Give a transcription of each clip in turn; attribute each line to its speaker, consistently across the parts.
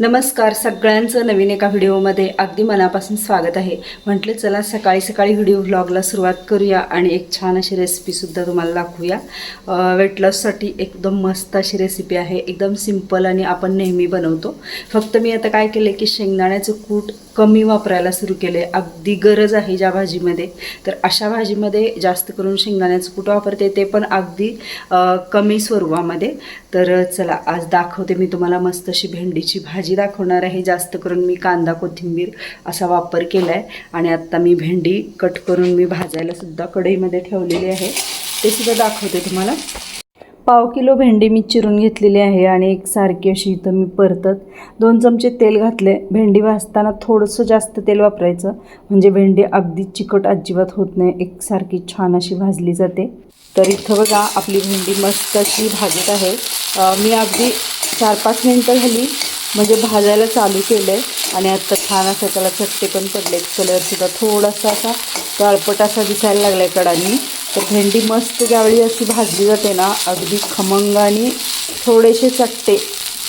Speaker 1: नमस्कार सगळ्यांचं नवीन एका व्हिडिओमध्ये अगदी मनापासून स्वागत आहे. म्हटलं चला सकाळी सकाळी व्हिडिओ व्लॉगला सुरुवात करूया आणि एक छान अशी रेसिपीसुद्धा तुम्हाला दाखवूया. वेट लॉससाठी एकदम मस्त अशी रेसिपी आहे. एकदम सिंपल आणि आपण नेहमी बनवतो. फक्त मी आता काय केलं की शेंगदाण्याचं कूट कमी वापरायला सुरू केले अगदी गरज आहे ज्या भाजीमध्ये. तर अशा भाजीमध्ये जास्त करून शेंगदाण्याचं कूट वापरते ते पण अगदी कमी स्वरूपामध्ये. तर चला आज दाखवते मी तुम्हाला मस्त अशी भेंडीची भाजी. भाजी दाखवणार आहे. जास्त करून मी कांदा कोथिंबीर असा वापर केला आहे आणि आत्ता मी भेंडी कट करून मी भाजायलासुद्धा कढईमध्ये ठेवलेली आहे. ते सुद्धा दाखवते तुम्हाला. पाव किलो भेंडी मी चिरून घेतलेली आहे आणि एक सारखी अशी इथं मी परतत दोन चमचे तेल घातले भेंडी भाजताना थोडंसं जास्त तेल वापरायचं. म्हणजे भेंडी अगदी चिकट अजिबात होत नाही. एकसारखी छान अशी भाजली जाते. तर इथं बघा आपली भेंडी मस्त अशी भाजत आहे. मी अगदी चार पाच मिनटं झाली. म्हणजे भाजायला चालू केलं आहे आणि आत्ता छान असं त्याला चट्टे पण पडले. कलरसुद्धा थोडासा असा काळपट असा दिसायला लागला आहे कडांनी. तर भेंडी मस्त ज्यावेळी अशी भाजली जाते ना अगदी खमंग आणि थोडेसे चट्टे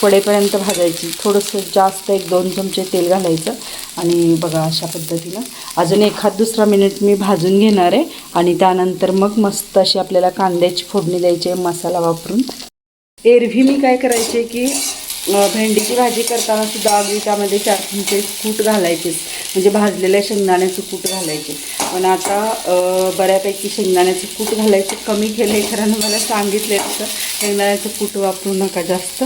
Speaker 1: पडेपर्यंत भाजायची. थोडंसं जास्त एक दोन चमचे तेल घालायचं आणि बघा अशा पद्धतीनं. अजून एखाद दुसरा मिनिट मी भाजून घेणार आहे आणि त्यानंतर मग मस्त अशी आपल्याला कांद्याची फोडणी द्यायची आहे मसाला वापरून. एरव्ही मी काय करायचे की भेंडीची भाजी करताना सुद्धा अगदी त्यामध्ये चार चमचे कूट घालायचे. म्हणजे भाजलेल्या शेंगदाण्याचं कूट घालायचे. पण आता बऱ्यापैकी शेंगदाण्याचं कूट घालायचं. कमी केलं आहे कारण मला सांगितलं तसं. शेंगदाण्याचं कूट वापरू नका जास्त.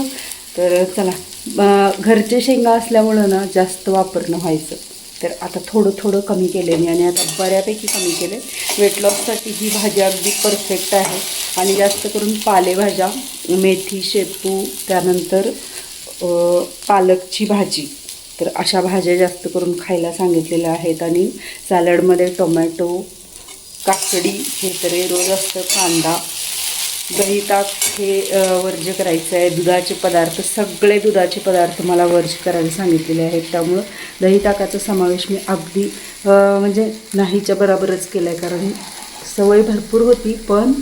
Speaker 1: तर चला घरचे शेंगा असल्यामुळं ना जास्त वापरणं व्हायचं. तर आता थोडं थोडं कमी केले मी आणि आता बऱ्यापैकी कमी केले वेट लॉससाठी ही भाजी अगदी परफेक्ट आहे. आणि जास्त करून पालेभाज्या मेथी शेपू त्यानंतर पालकची भाजी. तर अशा भाज्या जास्त करून खायला सांगितलेल्या आहेत आणि सॅलडमध्ये टोमॅटो काकडी हे तर रोज असतं कांदा दही ताक हे वर्ज वर्ज्य करायचं आहे. दुधाचे पदार्थ सगळे दुधाचे पदार्थ मला वर्ज करायला सांगितलेले आहेत. त्यामुळं दही ताकाचा समावेश मी अगदी म्हणजे नाहीच्या बरोबरच केला आहे कारण सवय भरपूर होती पण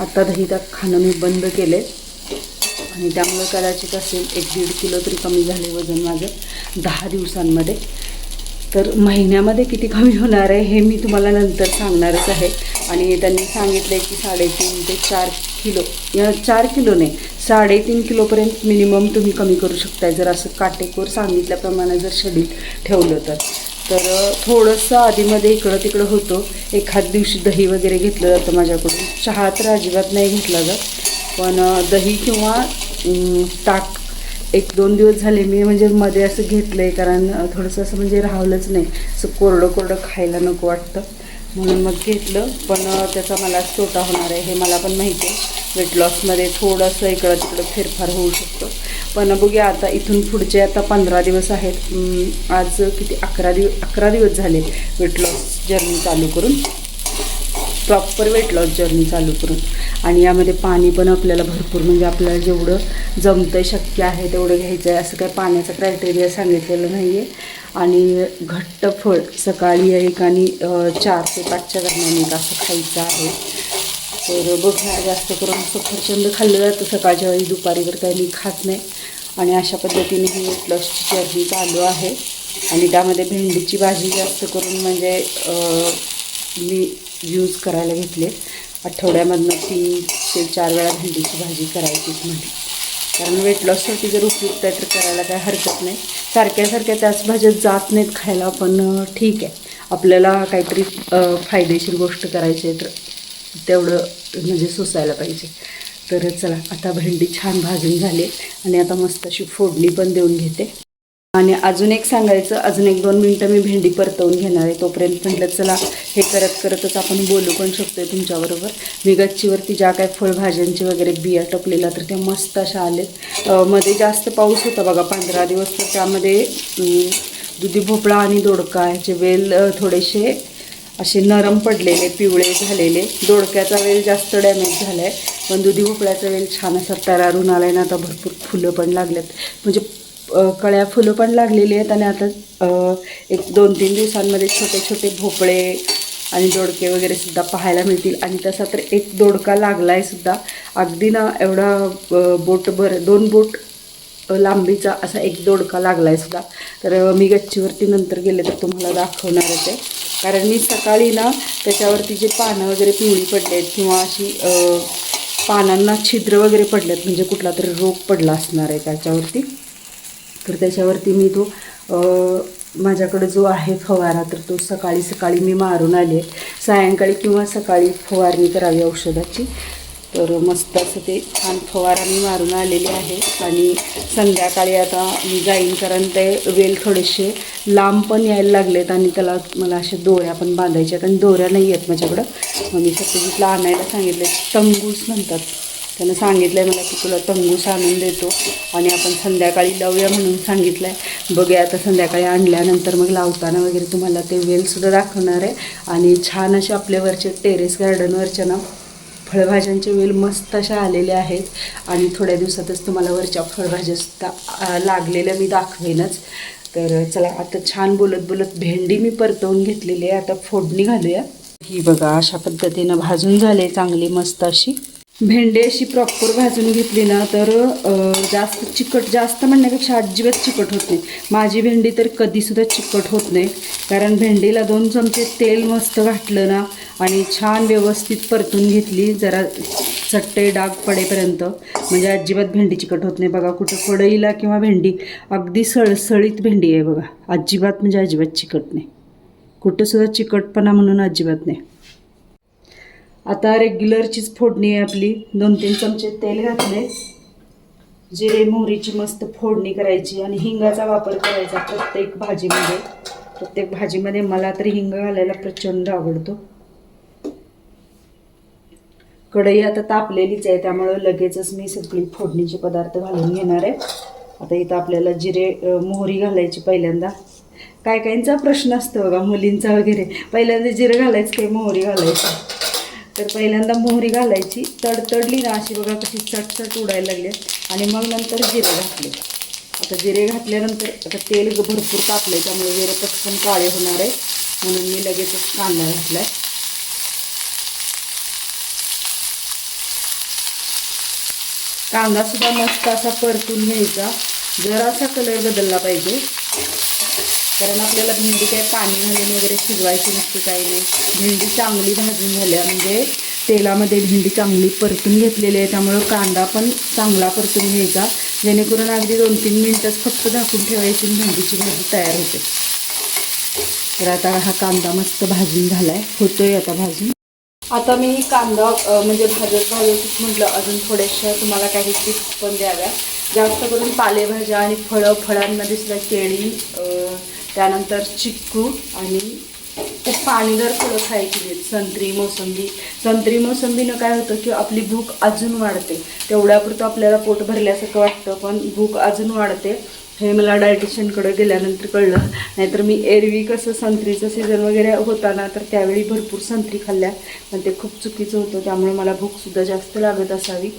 Speaker 1: आता दही ताक खाणं मी बंद केले आणि त्यामुळं कदाचित असेल एक दीड किलो तरी कमी झाले वजन माझं दहा दिवसांमध्ये. तर महिन्यामध्ये किती कमी होणार आहे हे मी तुम्हाला नंतर सांगणारच आहे. आणि त्यांनी सांगितलं आहे की साडेतीन ते चार किलो या चार किलो नाही साडेतीन किलोपर्यंत मिनिमम तुम्ही कमी करू शकताय जर असं काटेकोर सांगितल्याप्रमाणे जर शेड्यूल ठेवलं तर. तर थोडंसं आधीमध्ये इकडं तिकडं होतो. एखाद दिवशी दही वगैरे घेतलं जातं माझ्याकडून. चहा तर अजिबात नाही घेतला जात. पण दही किंवा ताक एक दोन दिवस झाले मी म्हणजे मध्ये असं घेतलं आहे कारण थोडंसं असं म्हणजे राहलंच नाही. असं कोरडं कोरडं खायला नको वाटतं. म्हणून मग घेतलं. पण त्याचा मला तोटा होणार आहे हे मला पण माहिती आहे. वेट लॉसमध्ये थोडंसं इकडं तिकडं फेरफार होऊ शकतो. पण बघूया आता इथून पुढचे आता पंधरा दिवस आहेत. आज किती? अकरा दिवस अकरा दिवस झाले वेट लॉस जर्नी चालू करून. प्रॉपर वेट लॉस जर्नी चालू करून. आणि यामध्ये पाणी पण आपल्याला भरपूर म्हणजे आपल्याला जेवढं जमतं शक्य आहे तेवढं घ्यायचं आहे असं काही पाण्याचं क्रायटेरिया सांगितलेलं नाही आहे आणि घट्ट फळ सकाळी एक आणि चार ते पाचच्या दरम्यान एक असं खायचं आहे. तर बघा जास्त करून सफरचंद खाल्लं जातं सकाळच्या वेळी दुपारीवर काही मी खात नाही. आणि अशा पद्धतीने ही प्लसची लॉसची चालू आहे. आणि त्यामध्ये भेंडीची भाजी जास्त करून म्हणजे मी यूज करायला घेतली आठवड्यामधनं तीन ते चार वेळा भेंडीची भाजी करायचीच म्हटली कारण वेट लॉससाठी जर उपयुक्त आहे तर करायला काही हरकत नाही. सारख्या सारख्या त्याच भाज्या जात नाहीत खायला पण ठीक आहे. आपल्याला काहीतरी फायदेशीर गोष्ट करायची आहे तर तेवढं म्हणजे सोसायला पाहिजे. तर चला आता भेंडी छान भाजून झाली आणि आता मस्त अशी फोडणी पण देऊन घेते. आणि अजून एक सांगायचं अजून एक दोन मिनटं मी भेंडी परतवून घेणार आहे. तोपर्यंत म्हटलं चला हे करत करतच आपण बोलू पण शकतो आहे तुमच्याबरोबर. मी गच्चीवरती ज्या काय फळभाज्यांची वगैरे बिया टपलेल्या तर त्या मस्त अशा आलेत. मध्ये जास्त पाऊस होता बघा पंधरा दिवस तर त्यामध्ये दुधी भोपळा आणि दोडका ह्याचे वेल थोडेसे असे नरम पडलेले पिवळे झालेले. दोडक्याचा वेल जास्त डॅमेज झाला आहे पण दुधी भोपळ्याचा वेल छान असा तरारून आला आहे ना आता भरपूर फुलं पण लागलेत. म्हणजे कळ्या फुलं पण लागलेली आहेत आणि आता एक दोन तीन दिवसांमध्ये छोटे छोटे भोपळे आणि दोडके वगैरे सुद्धा पाहायला मिळतील. आणि तसा तर एक दोडका लागला आहे सुद्धा. अगदी ना एवढा बोटभर दोन बोट लांबीचा असा एक दोडका लागला आहे सुद्धा. तर मी गच्चीवरती नंतर गेले तर तुम्हाला दाखवणार आहे कारण मी सकाळी ना त्याच्यावरती जे पानं वगैरे पिवळी पडले आहेत किंवा अशी पानांना छिद्र वगैरे पडलेत म्हणजे कुठला तरी रोग पडला असणार आहे त्याच्यावरती. तर त्याच्यावरती मी तो माझ्याकडे जो आहे फवारा तर तो सकाळी सकाळी मी मारून आले. सायंकाळी किंवा सकाळी फवारणी करावी औषधाची. तर मस्त असं ते छान फवारा मी मारून आलेले आहे. आणि संध्याकाळी आता मी जाईन कारण ते वेल थोडेसे लांब पण यायला लागलेत आणि त्याला मला अशा दोऱ्या पण बांधायच्या आहेत आणि दोऱ्या नाही आहेत माझ्याकडं. मग मी सत्यजितला आणायला सांगितले तंगूस म्हणतात. त्यानं सांगितलं आहे मला की तुला तंगूस आणून देतो आणि आपण संध्याकाळी लावूया म्हणून सांगितलं आहे बघूया आता संध्याकाळी आणल्यानंतर मग लावताना वगैरे तुम्हाला ते वेलसुद्धा दाखवणार आहे. आणि छान असे आपल्यावरचे टेरेस गार्डनवरच्या ना फळभाज्यांचे वेल मस्त अशा आलेल्या आहेत. आणि थोड्या दिवसातच तुम्हाला वरच्या फळभाज्यासुद्धा लागलेल्या मी दाखवेनच. तर चला आता छान बोलत बोलत भेंडी मी परतवून घेतलेली आहे. आता फोडणी घालूया. ही बघा अशा पद्धतीनं भाजून झाले चांगली मस्त अशी. भेंडी अशी प्रॉपर भाजून घेतली ना तर जास्त चिकट जास्त म्हणण्यापेक्षा अजिबात चिकट होत नाही. माझी भेंडी तर कधीसुद्धा चिकट होत नाही. कारण भेंडीला दोन चमचे तेल मस्त घातलं ना आणि छान व्यवस्थित परतून घेतली जरा चट्टे डाग पडेपर्यंत. म्हणजे अजिबात भेंडी चिकट होत नाही. बघा कुठं कढईला किंवा भेंडी अगदी सळसळीत भेंडी आहे बघा. अजिबात म्हणजे अजिबात चिकट नाही. कुठंसुद्धा चिकटपणा म्हणून अजिबात नाही. आता रेग्युलरचीच फोडणी आहे आपली. दोन तीन चमचे तेल घातले जिरे मोहरीची मस्त फोडणी करायची आणि हिंगाचा वापर करायचा प्रत्येक भाजीमध्ये. प्रत्येक भाजीमध्ये मला तर हिंग घालायला प्रचंड आवडतो. कढई आता तापलेलीच आहे त्यामुळं लगेचच मी सगळी फोडणीचे पदार्थ घालून घेणार आहे. आता इथं आपल्याला जिरे मोहरी घालायची पहिल्यांदा. काय काहींचा प्रश्न असतो बघा मुलींचा वगैरे. पहिल्यांदा जिरं घालायचं काही मोहरी घालायची? तर पहिल्यांदा मोहरी घालायची. तडतडली ना अशी बघा कशी चटचट उडायला लागली आणि मग नंतर जिरे घातले. आता जिरे घातल्यानंतर आता तेल भरपूर तापलं त्यामुळे जिरे पटकन काळे होणार आहे. म्हणून मी लगेचच कांदा घातला आहे कांदा सुद्धा मस्त असा परतून घ्यायचा. जरासा कलर बदलला पाहिजे. कारण आपल्याला भेंडी काय पाणी घालून वगैरे शिजवायची नसते काही नाही. भेंडी चांगली भाजून झाल्या. म्हणजे तेलामध्ये भेंडी चांगली परतून घेतलेली आहे. त्यामुळं कांदा पण चांगला परतून घ्यायचा. जेणेकरून अगदी दोन तीन मिनटंच फक्त झाकून ठेवायची भेंडीची भाजी तयार होते. तर आता हा कांदा मस्त भाजून झाला आहे होतोय आता भाजून. आता मी कांदा म्हणजे भाजत भाजतच म्हटलं अजून थोड्याशा तुम्हाला काही टिप्स पण द्याव्या. जास्त करून पालेभाज्या आणि फळं फळांमध्ये सुद्धा केळी त्यानंतर चिक्कू आणि खूप पाणीदार फळं खायची नाहीत संत्री मोसंबी. संत्री मोसंबीनं काय होतं की आपली भूक अजून वाढते. तेवढ्यापुरतं आपल्याला पोट भरल्यासारखं वाटतं पण भूक अजून वाढते. हे मला डायटिशियनकडे गेल्यानंतर कळलं. नाहीतर मी एरवी कसं संत्रीचं सीझन वगैरे होता ना तर त्यावेळी भरपूर संत्री खाल्ल्या. पण ते खूप चुकीचं होतं त्यामुळे मला भूकसुद्धा जास्त लागत असावी.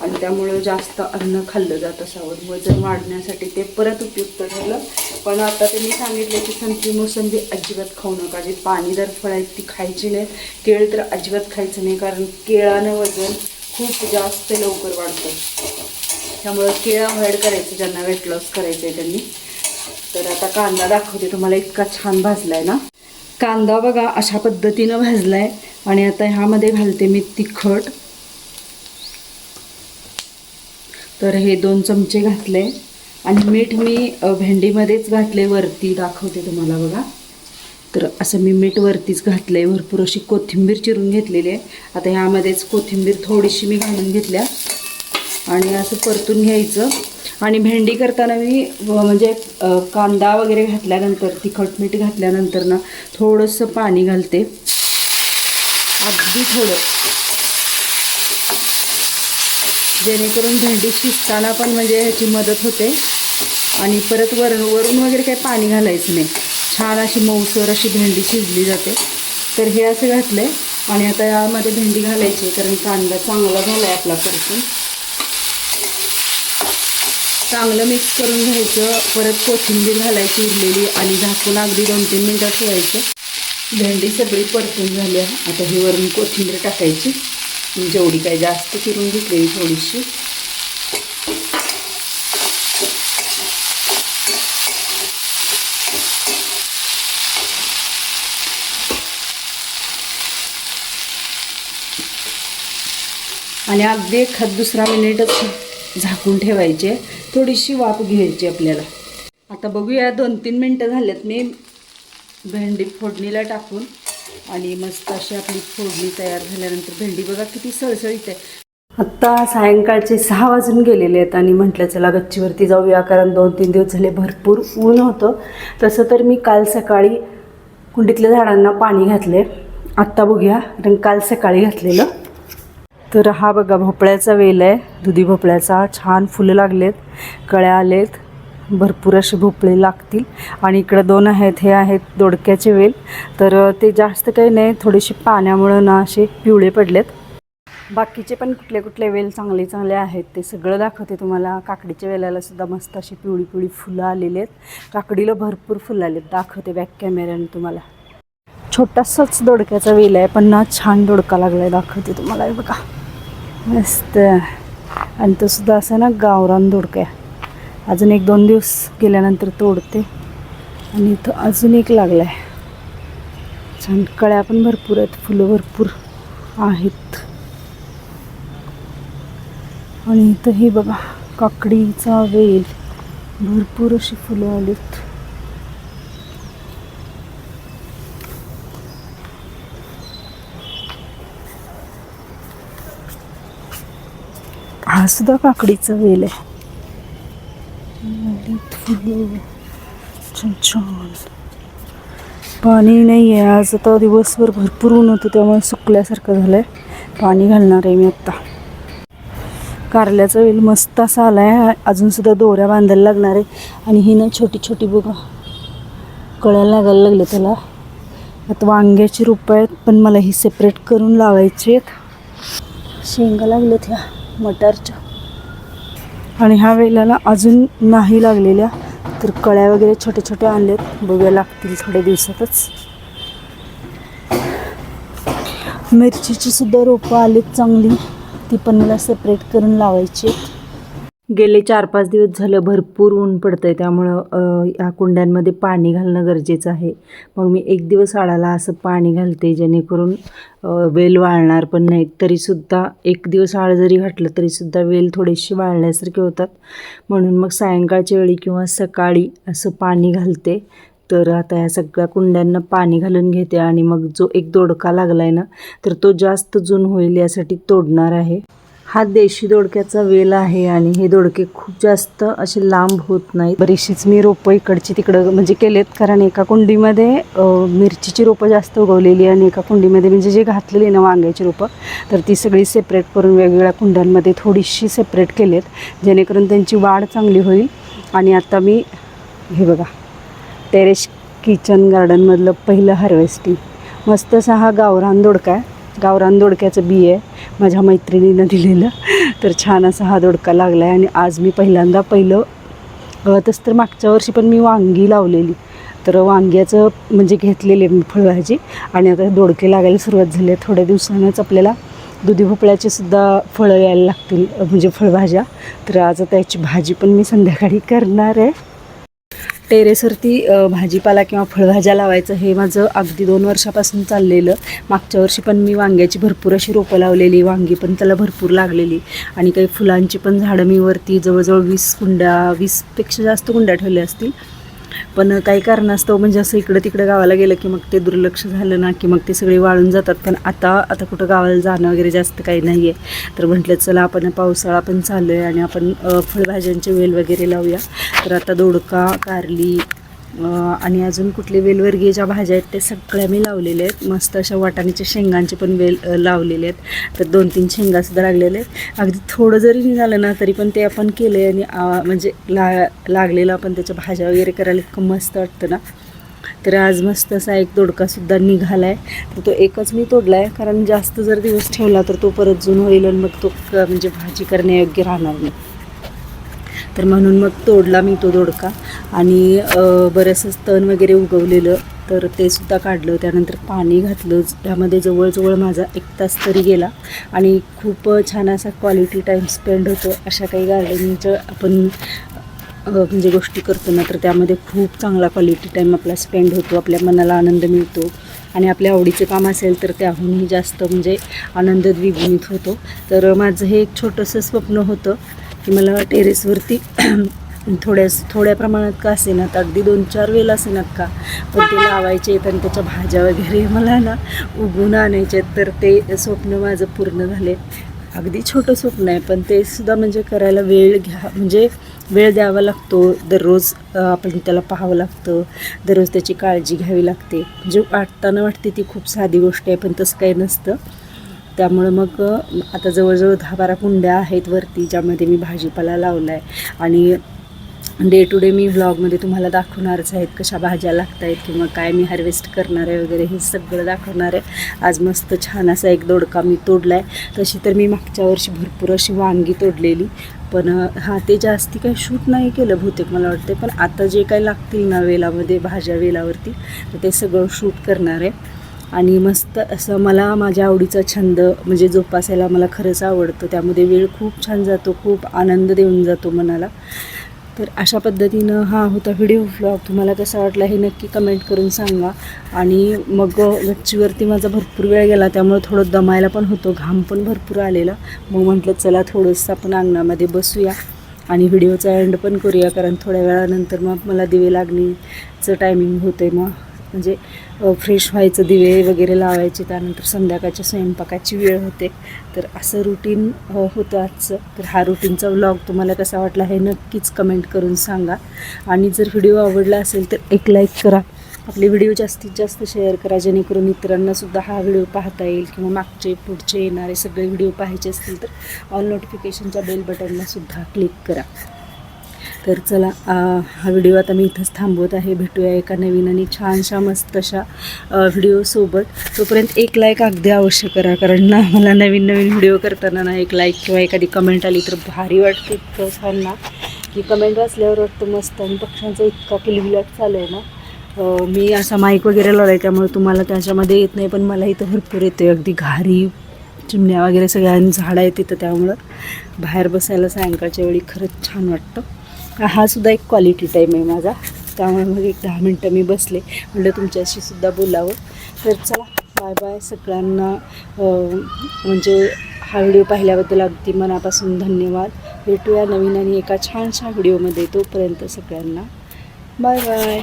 Speaker 1: आणि त्यामुळं जास्त अन्न खाल्लं जात असावं. वजन वाढण्यासाठी ते परत उपयुक्त ठरलं. पण आता त्यांनी सांगितलं की संत्री मोसंबी अजिबात खाऊ नका. जी पाणीदार फळं आहेत ती खायची नाही. केळ तर अजिबात खायचं नाही कारण केळानं वजन खूप जास्त लवकर वाढतं. त्यामुळं केळं अवॉइड करायचं ज्यांना वेट लॉस करायचं आहे त्यांनी. तर आता कांदा दाखवते तुम्हाला इतका छान भाजला आहे ना. कांदा बघा अशा पद्धतीनं भाजला आहे आणि आता ह्यामध्ये घालते मी तिखट. तर हे दोन चमचे घातले. आणि मीठ मी भेंडीमध्येच घातले वरती दाखवते तुम्हाला बघा. तर असं मी मीठ वरतीच घातलं आहे भरपूर अशी कोथिंबीर चिरून घेतलेली आहे. आता ह्यामध्येच कोथिंबीर थोडीशी मी घालून घेतल्या. आणि असं परतून घ्यायचं. आणि भेंडी करताना मी व- म्हणजे कांदा वगैरे घातल्यानंतर तिखट मीठ घातल्यानंतर ना थोडंसं पाणी घालते. अगदी थोडं. जेणेकरून भेंडी शिजताना पण म्हणजे ह्याची मदत होते. आणि परत वर वरून वगैरे काही पाणी घालायचं नाही. छान अशी मऊसर अशी भेंडी शिजली जाते. तर हे असं घातलं आहे आणि आता यामध्ये भेंडी घालायची आहे कारण कांदा चांगला झाला आहे आपला परतून. चांगलं मिक्स करून घ्यायचं. परत कोथिंबीर घालायची उरलेली आणि झाकून अगदी दोन तीन मिनटं ठेवायचं. भेंडी सगळी परतून झाली आहे. आता ही वरून कोथिंबीर टाकायची. जेवढी काही जास्त चिरून घेतलेली थोडीशी. आणि अगदी एखाद दुसरा मिनिटच झाकून ठेवायचे. थोडीशी वाफ घ्यायची आपल्याला. आता बघूया दोन तीन मिनटं झाल्यात मी भेंडी फोडणीला टाकून. आणि मस्त अशी आपली फोडणी तयार झाल्यानंतर भेंडी. बघा किती सळसळीत आहे. आत्ता सायंकाळचे सहा वाजून गेलेले आहेत आणि म्हटलं चला गच्चीवरती जाऊया कारण दोन तीन दिवस झाले भरपूर ऊन होतं. तसं तर मी काल सकाळी कुंडीतल्या झाडांना पाणी घातले. आत्ता बघूया कारण काल सकाळी घातलेलं. तर हा बघा भोपळ्याचा वेल आहे. दुधी भोपळ्याचा छान फुलं लागलेत कळ्या आलेत. भरपूर असे भोपळे लागतील. आणि इकडं दोन आहेत हे आहेत दोडक्याचे वेल. तर ते जास्त काही नाही थोडेसे पाण्यामुळं ना असे पिवळे पडलेत. बाकीचे पण कुठले कुठले वेल चांगले चांगले आहेत ते सगळं दाखवते तुम्हाला. काकडीच्या वेलाला सुद्धा मस्त अशी पिवळी पिवळी फुलं आलेली आहेत. काकडीला भरपूर फुलं आलेत दाखवते बॅक कॅमेऱ्याने तुम्हाला. छोटासाच दोडक्याचा वेल आहे पण ना छान दोडका लागलाय दाखवते तुम्हाला. बघा. मस्त. आणि तो सुद्धा असं ना गावरान दोडका आहे. अजून एक दोन दिवस गेल्यानंतर तोडते. आणि इथं अजून एक लागला आहे छान कळ्या पण भरपूर आहेत फुलं भरपूर आहेत. आणि इथं हे बघा काकडीचा वेल. भरपूर अशी फुलं आलीत. हा सुद्धा काकडीचा वेल आहे. फुलं छान छान. पाणी नाही आहे. आज आता दिवसभर भरपूर ऊन होतं त्यामुळे सुकल्यासारखं झालं आहे पाणी घालणार आहे मी आत्ता कारल्याचा वेल मस्त असा आला आहे अजूनसुद्धा दोऱ्या बांधायला लागणार आहे. आणि ही ना छोटी छोटी बघा. कळ्या लागायला लागले त्याला. आता वांग्याची रोपं आहेत पण मला ही सेपरेट करून लावायची आहेत. शेंगा लागल्यात ह्या मटारच्या. आणि ह्या वेलाला अजून नाही लागलेल्या तर कळ्या वगैरे छोट्या छोट्या आणल्यात बघूया लागतील थोड्या दिवसातच. मिरचीची सुद्धा रोपं आलीत चांगली. ती पण मला सेपरेट करून लावायची आहेत. गेले चार पाच दिवस झालं भरपूर ऊन पडतं आहे त्यामुळं ह्या या कुंड्यांमध्ये पाणी घालणं गरजेचं आहे. मग मी एक दिवस आडाला असं पाणी घालते जेणेकरून वेल वाळणार पण नाहीत. तरीसुद्धा एक दिवस आळ जरी घातलं तरीसुद्धा वेल थोडीशी वाळण्यासारखे होतात. म्हणून मग सायंकाळच्या वेळी किंवा सकाळी असं पाणी घालते. तर आता ह्या सगळ्या कुंड्यांना पाणी घालून घेते आणि मग जो एक दोडका लागला आहे ना तर तो जास्त जून होईल यासाठी तोडणार आहे. हा देशी दोडक्याचा वेल आहे आणि हे दोडके खूप जास्त असे लांब होत नाहीत. बरीचशीच मी रोपं इकडची तिकडं म्हणजे केलेत. कारण एका कुंडीमध्ये मिरचीची रोपं जास्त उगवलेली आणि एका कुंडीमध्ये म्हणजे जे घातलेली आहे ना वांग्याची रोपं तर ती सगळी सेपरेट करून वेगवेगळ्या कुंड्यांमध्ये थोडीशी सेपरेट केलेत. जेणेकरून त्यांची वाढ चांगली होईल. आणि आता मी हे बघा टेरेस किचन गार्डनमधलं पहिलं हार्वेस्टिंग मस्त असा हा गावरान दोडका आहे. गावरान दोडक्याचं बी आहे माझ्या मैत्रिणीनं दिलेलं. तर छान असा हा दोडका लागला आहे आणि आज मी पहिल्यांदा पहिलं तसं तर मागच्या वर्षी पण मी वांगी लावलेली. तर वांग्याचं म्हणजे घेतलेली आहे मी फळभाजी आणि आता दोडके लागायला सुरुवात झाली आहे. थोड्या दिवसानंच आपल्याला दुधी भोपळ्याचे सुद्धा फळं यायला लागतील म्हणजे फळभाज्या. तर आज आता याची भाजी पण मी संध्याकाळी करणार आहे. टेरेसवरती भाजीपाला किंवा फळभाज्या लावायचं हे माझं अगदी दोन वर्षापासून चाललेलं. मागच्या वर्षी पण मी वांग्याची भरपूर अशी रोपं लावलेली वांगी पण त्याला भरपूर लागलेली. आणि काही फुलांची पण झाडं मी वरती जवळजवळ वीस कुंड्या वीसपेक्षा जास्त कुंड्या ठेवल्या असतील. पण काही कारणास्तव म्हणजे असं इकडं तिकडं गावाला गेलं की मग ते दुर्लक्ष झालं ना की मग ते सगळे वाळून जातात. पण आता आता कुठं गावाला जाणं वगैरे जास्त काही नाही आहे तर म्हटलं चला आपण पावसाळा पण चालू आहे आणि आपण फळभाज्यांचे वेल वगैरे लावूया. तर आता दोडका कारली आणि अजून कुठले वेलवर्गीय ज्या भाज्या आहेत ते सगळ्या मी लावलेल्या आहेत. मस्त अशा वाटाण्याच्या शेंगांचे पण वेल लावलेले आहेत. तर दोन तीन शेंगासुद्धा लागलेले आहेत. अगदी थोडं जरी निघालं ना तरी पण ते आपण केलं आहे आणि म्हणजे ला लागलेलं आपण त्याच्या भाज्या वगैरे करायला इतकं मस्त वाटतं ना. तर आज मस्त असा एक दोडकासुद्धा निघाला आहे तर तो एकच मी तोडला आहे कारण जास्त जर दिवस ठेवला तर तो परत जून होईल आणि मग तो क- म्हणजे भाजी करण्यायोग्य राहणार नाही. तर म्हणून मग तोडला मी तो दोडका. आणि बरंचसं तण वगैरे उगवलेलं तर ते सुद्धा काढलं. त्यानंतर पाणी घातलं. त्यामध्ये जवळजवळ माझा एक तास तरी गेला. आणि खूप छान असा क्वालिटी टाईम स्पेंड होतो. अशा काही गार्डनिंगचं आपण म्हणजे गोष्टी करतो ना तर त्यामध्ये खूप चांगला क्वालिटी टाईम आपला स्पेंड होतो. आपल्या मनाला आनंद मिळतो. आणि आपल्या आवडीचं काम असेल तर त्याहूनही जास्त म्हणजे आनंद द्विगुणित होतो. तर माझं हे एक छोटंसं स्वप्न होतं. की मला टेरेसवरती थोड्यास थोड्या प्रमाणात का असेनात अगदी दोन चार वेल असेनात का? पण ते लावायचे आहेत आणि त्याच्या भाज्या वगैरे मला ना उगवून आणायचे आहेत. तर ते स्वप्न माझं पूर्ण झाले. अगदी छोटं स्वप्न आहे पण ते सुद्धा म्हणजे करायला वेळ घ्या म्हणजे वेळ द्यावा लागतो. दररोज आपण त्याला पाहावं लागतं. दररोज त्याची काळजी घ्यावी लागते. म्हणजे वाटताना वाटते ती खूप साधी गोष्ट आहे पण तसं काही नसतं. त्यामुळं मग आता जवळजवळ दहा बारा कुंड्या आहेत वरती ज्यामध्ये मी भाजीपाला लावला आहे आणि डे टू डे मी व्लॉगमध्ये तुम्हाला दाखवणारच आहेत कशा भाज्या लागत आहेत किंवा काय मी हार्वेस्ट करणार आहे वगैरे हे सगळं दाखवणार आहे. आज मस्त छान असा एक दोडका मी तोडला आहे तशी तर मी मागच्या वर्षी भरपूर अशी वांगी तोडलेली. पण हां ते जास्ती काही शूट नाही केलं बहुतेक मला वाटते पण आता जे काही लागतील ना वेलामध्ये भाज्या वेलावरती तर ते सगळं शूट करणार आहे. आणि मस्त असं मला माझ्या आवडीचा छंद म्हणजे जोपासायला मला खरंच आवडतं. त्यामध्ये वेळ खूप छान जातो खूप आनंद देऊन जातो मनाला. तर अशा पद्धतीनं हा होता व्हिडिओ व्लॉग तुम्हाला कसा वाटला हे नक्की कमेंट करून सांगा. आणि मग गच्चीवरती माझा भरपूर वेळ गेला त्यामुळे थोडं दमायला पण होतो घाम पण भरपूर आलेला. मग म्हटलं चला थोडंसं आपण अंगणामध्ये बसूया आणि व्हिडिओचा एंड पण करूया कारण थोड्या वेळानंतर मग मला दिवे लागणीचं टायमिंग होते मग. म्हणजे फ्रेश व्हायचं दिवे वगैरे लावायचे त्यानंतर संध्याकाळच्या स्वयंपाकाची वेळ होते. तर असं रुटीन होतं आजचं. तर हा रुटीनचा व्लॉग तुम्हाला कसा वाटला हे नक्कीच कमेंट करून सांगा. आणि जर व्हिडिओ आवडला असेल तर एक लाईक करा. आपले व्हिडिओ जास्तीत जास्त शेअर करा जेणेकरून मित्रांनासुद्धा हा व्हिडिओ पाहता येईल किंवा मागचे पुढचे येणारे सगळे व्हिडिओ पाहायचे असतील तर ऑल नोटिफिकेशनच्या बेल बटनलासुद्धा क्लिक करा. तर चला हा व्हिडिओ आता मी इथंच थांबवत आहे. भेटूया एका नवीन आणि छानशा मस्त अशा व्हिडिओसोबत तोपर्यंत एक लाईक अगदी अवश्य करा कारण ना मला नवीन नवीन व्हिडिओ करताना ना एक लाईक किंवा एखादी कमेंट आली तर भारी वाटते इतकं छान ना. की कमेंट वाचल्यावर वाटतं मस्त आणि पक्ष्यांचा इतका किलबिलाट चालू आहे ना. मी असा माईक वगैरे लावला आहे त्यामुळे तुम्हाला त्याच्यामध्ये येत नाही पण मला इथं भरपूर येते अगदी घारी चिमण्या वगैरे सगळ्या आणि झाडं आहेत तिथं त्यामुळं बाहेर बसायला सायंकाळच्या वेळी खरंच छान वाटतं. हा सुद्धा एक क्वालिटी टाईम आहे माझा. त्यामुळे मग एक दहा मिनटं मी बसले. म्हटलं तुमच्याशी सुद्धा बोलावं. तर चला बाय बाय सगळ्यांना. म्हणजे हा व्हिडिओ पाहिल्याबद्दल अगदी मनापासून धन्यवाद. भेटूया नवीन आणि एका छानशा व्हिडिओमध्ये तोपर्यंत सगळ्यांना. Bye bye